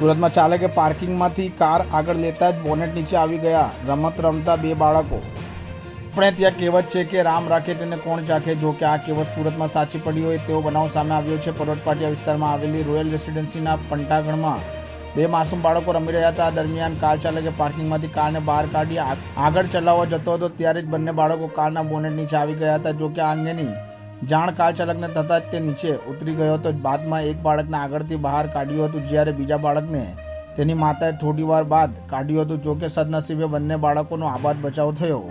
સુરતમાં ચાલકે પાર્કિંગમાંથી કાર આગળ લેતા જ બોનેટ નીચે આવી ગયા. રમત રમતા બે બાળકો. આપણે ત્યાં કહેવત છે કે રામ રાખે તેને કોણ ચાખે? જો કે આ કહેવત સુરતમાં સાચી પડી હોય તેવો બનાવ સામે આવ્યો છે. પરોટપાટિયા વિસ્તારમાં આવેલી રોયલ રેસિડેન્સીના પંટાગણમાં બે માસૂમ બાળકો રમી રહ્યા હતા. દરમિયાન કાર ચાલકે પાર્કિંગમાંથી કારને બહાર કાઢી આગળ ચલાવવા જતો હતો. ત્યારે જ બંને બાળકો કારના બોનેટ નીચે આવી ગયા હતા. જો કે આ અંગેની જાણ કાલચાલકને થતાં જ તે નીચે ઉતરી ગયો હતો. બાદમાં એક બાળકને આગળથી બહાર કાઢ્યું હતું, જ્યારે બીજા બાળકને તેની માતાએ થોડી વાર બાદ કાઢ્યું હતું. જોકે સદનસીબે બંને બાળકોનો આબાદ બચાવ થયો.